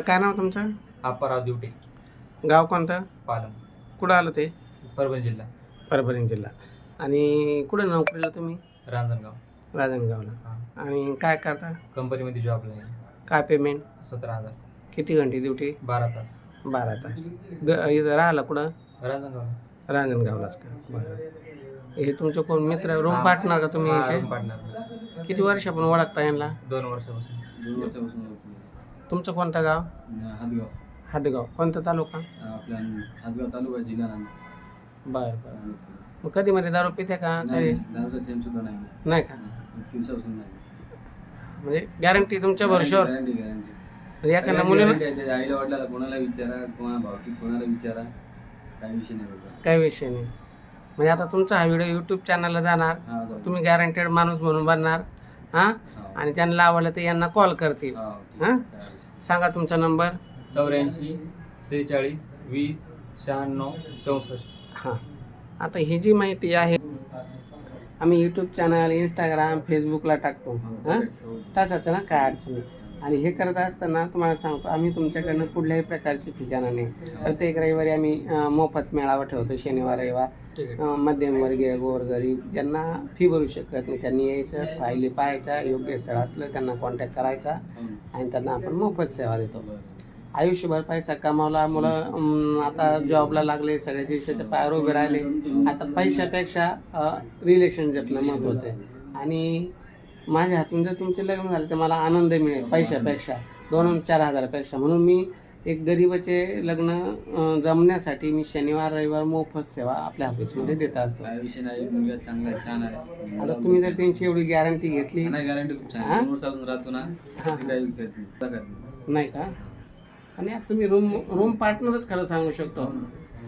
काय नाव तुमचं? अप्पाराव दिवटे. गाव कोणतं? पालम. कुठं आलं ते? परभणी जिल्हा. परभणी जिल्हा. आणि कुठं नोकरीला तुम्ही? रांजणगाव. राजनगावला हां. आणि काय करता? कंपनीमध्ये जॉबला आहे. काय पेमेंट सतरा हजार. किती घंटे ड्युटी बारा तास. बारा तास. ग इथं राहिला कुठं? रांजणगाव रांजणगावलाच का? बरं. हे तुमचं कोण मित्र? रूम पार्टनर का तुम्ही याचे? पार्टनर किती वर्ष आपण ओळखता यांना? दोन वर्षापासून. दोन वर्षापासून तुमचं कोणतं गाव? हातगाव. हादगाव कोणता तालुका? आपल्या हातगाव तालुका जिल्हा नांदेड. बरं बरं. मग कधी मध्ये दारू पिते का? नाही, सॉरी दारूचा थेंब सुद्धा नाही. नाही का? इतकी दिवसापासून नाही. म्हणजे गॅरंटी तुमच्या भरोश्यावर गॅरंटी गॅरंटी म्हणजे एखाद्या मुलीला आईला वडिलाला कोणाला विचारा कोणा भावकी कोणाला विचारा काही विषय नाही बघा काही विषय नाही. म्हणजे आता तुमचा हा व्हिडिओ यूट्यूब चॅनलला जाणार. हा जाऊ. तुम्ही गॅरंटेड माणूस म्हणून बनणार. हां? हा. आणि त्यांना आवडलं तर यांना कॉल करतील. हा, हा? सांगा तुमचा नंबर चौऱ्याऐंशी सेहेचाळीस वीस शहाण्णव चौसष्ट. हां. आता ही जी माहिती आहे आम्ही यूट्यूब चॅनल इंस्टाग्राम फेसबुकला टाकतो. हां. हो. टाकायचं ना? काय अडचण नाही. आणि हे करत असताना तुम्हाला सांगतो आम्ही तुमच्याकडनं कुठल्याही प्रकारची ठिकाणं नाही प्रत्येक रविवारी आम्ही मोफत मेळावा ठेवतो शनिवार रविवार मध्यमवर्गीय गोरगरीब ज्यांना फी भरू शकत नाही त्यांनी यायचं फायली पाहायच्या योग्य स्थळ असलं त्यांना कॉन्टॅक्ट करायचा. आणि त्यांना आपण मोफत सेवा देतो. आयुष्यभर पैसा कमावला मुलं आता जॉबला लागले सगळ्या दिवसाच्या पायावर उभे राहिले आता पैशापेक्षा रिलेशन जपणं महत्त्वाचं आहे आणि माझ्या हातून जर तुमचे लग्न झाले तर मला आनंद मिळेल पैशापेक्षा. दोन चार हजारापेक्षा. म्हणून मी एक गरीबाचे लग्न जमण्यासाठी मी शनिवार रविवार मोफत सेवा आपल्या ऑफिसमध्ये देत असतो. चांगला छान आहे. आता तुम्ही जर त्यांची एवढी गॅरंटी घेतली. नाही गॅरंटी खूप छान हा? आहे. दोन वर्षापासून राहतो ना हा. नाही. का? आणि तुम्ही रूम रूम पार्टनरच खरं सांगू शकतो.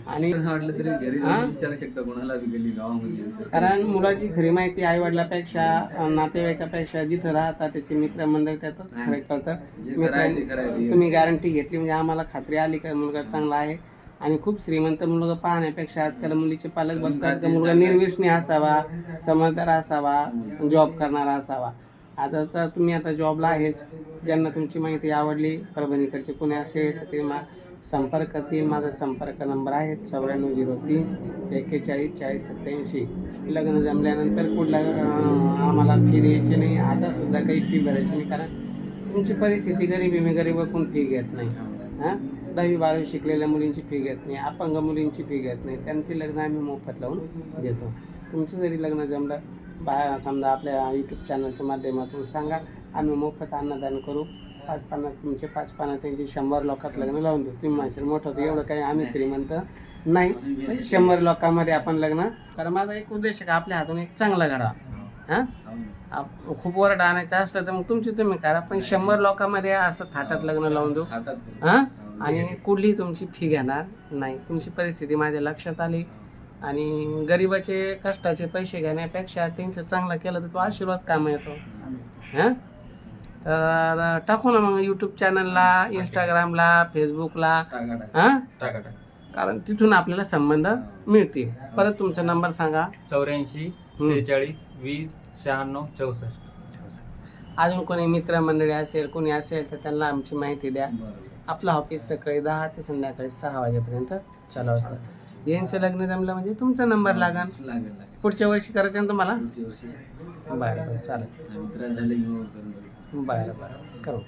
आणि कोणाला वाटलं तरी घरी हा? जाऊन विचारू शकता कोणाला बी गल्ली गावामध्ये. कारण मुलाची खरी माहिती आई वडिलापेक्षा नातेवाईकापेक्षा जिथं राहतात त्याचे मित्रमंडळ त्यातच खरं कळतं. जे खरं आहे ते खरं आहे मित्रांनो, तुम्ही गॅरंटी घेतली म्हणजे आम्हाला खात्री आली का मुलगा चांगला आहे. आणि खूप श्रीमंत मुलगा पाहण्यापेक्षा आजकाल मुलीचे पालक बघतात का मुलगा निर्विष्णी असावा समजदार असावा जॉब करणारा असावा. आता तर तुम्ही आता जॉबला आहेच. ज्यांना तुमची माहिती आवडली परभणीकडचे कोणी असेल तर ते मा संपर्क करतील माझा संपर्क नंबर आहे चौऱ्याण्णव झिरो तीन एक्केचाळीस चाळीस सत्याऐंशी. लग्न जमल्यानंतर कुठला आम्हाला फी द्यायची नाही. आतासुद्धा काही फी भरायची नाही कारण तुमची परिस्थिती गरीबी मी गरीब कोण फी घेत नाही. हां? दहावी बारावी शिकलेल्या मुलींची फी घेत नाही. अपंग मुलींची फी घेत नाही. त्यांची लग्न आम्ही मोफत लावून देतो. तुमचं जरी लग्न जमलं बा समजा आपल्या यूट्यूब चॅनलच्या माध्यमातून सांगा. आम्ही मोफत अन्नदान करू. पाच पन्नास तुमचे पाच पन्नास त्यांचे शंभर लोकात लग्न लावून देऊ. तुम्ही माणसं मोठं होतं एवढं काही आम्ही श्रीमंत नाही. शंभर लोकांमध्ये आपण लग्न कारण माझा एक उद्देश आहे का आपल्या हातून एक चांगला घडा हां? आप- खूप वर आणायचं असलं तर मग तुमची तुम्ही करा पण शंभर लोकांमध्ये असं थाटात लग्न लावून देऊ. हां? आणि कुठलीही तुमची फी घेणार नाही. तुमची परिस्थिती माझ्या लक्षात आली. आणि गरिबाचे कष्टाचे पैसे घेण्यापेक्षा त्यांचं चांगलं केलं तर तो आशीर्वाद काम येतो. हां? तर टाकू ना मग यूट्यूब चॅनलला इंस्टाग्रामला फेसबुकला हां? कारण तिथून आपल्याला संबंध मिळतील. परत तुमचा नंबर सांगा. चौऱ्याऐंशी सेहेचाळीस वीस शहाण्णव चौसष्ट. अजून कोणी मित्रमंडळी असेल कोणी असेल तर त्यांना आमची माहिती द्या. आपलं ऑफिस सकाळी दहा ते संध्याकाळी सहा वाजेपर्यंत चालू असतं. यांचं लग्न जमलं म्हणजे तुमचा नंबर लागन. लागेल लागेल. पुढच्या वर्षी करायचं ना तुम्हाला? बरं बरं चालेल. मित्र. बरं बरं. करू.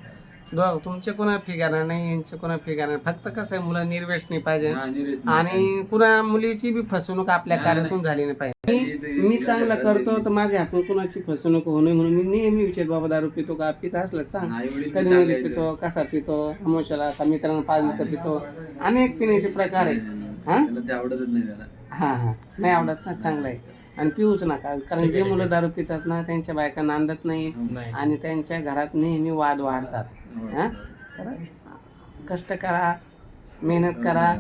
दो तुमचे कोणा फी घेणार नाही यांचे कोणा फी घेणार नाही. फक्त कसं आहे मुलं निर्वेशनी पाहिजे. हा, निरेश नाही. आणि कुणा मुलीची बी फसवणूक आपल्या नाही, कार्यातून झाली नाही पाहिजे. मी मी चांगलं करतो तर माझ्या हातून कुणाची फसवणूक होऊ नये म्हणून मी नेहमी विचार बाबा दारू पितो का? पित असलं सांग. आई-वडील कधी चांगले मध्ये आहेत. पितो कसा पितो अमोशाला का मित्रांनो पाच लिटर पितो. अनेक पिण्याचे प्रकार आहे हा? त्याला ते आवडतच नाही त्याला. हा हा. नाही आवडत ना चांगलं आहे. आणि पिऊच नका. कारण जे मुलं दारू पितात ना त्यांच्या बायका नांदत नाही आणि त्यांच्या घरात नेहमी वाद वाढतात. हा? तर कष्ट करा मेहनत करा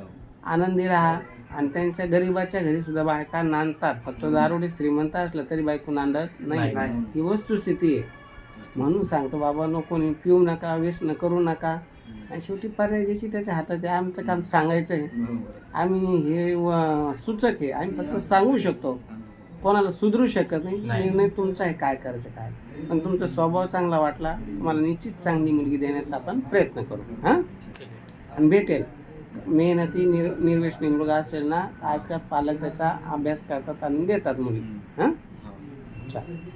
आनंदी राहा आणि त्यांच्या गरीबाच्या घरी सुद्धा बायका नांदतात. फक्त दारुडे श्रीमंत असलं तरी बायको नांदत नाही. ही वस्तुस्थिती आहे. म्हणून सांगतो बाबा नको पिऊ नका व्यसन करू नका. आणि शेवटी पर्याय ज्याची त्याच्या हातात आहे. आमचं काम सांगायचं आहे. बरोबर. आम्ही हे सूचक आहे. आम्ही फक्त सांगू शकतो. कोणाला सुधरू शकत नाही. निर्णय तुमचा आहे काय करायचं काय? पण तुमचा स्वभाव चांगला वाटला तुम्हाला निश्चित चांगली मुलगी देण्याचा आपण प्रयत्न करू हां? आणि भेटेल. मेहनती निर निर्वेशनी मुलगा असेल ना आजकाल पालक त्याचा अभ्यास करतात आणि देतात मुली हां? हो. चालेल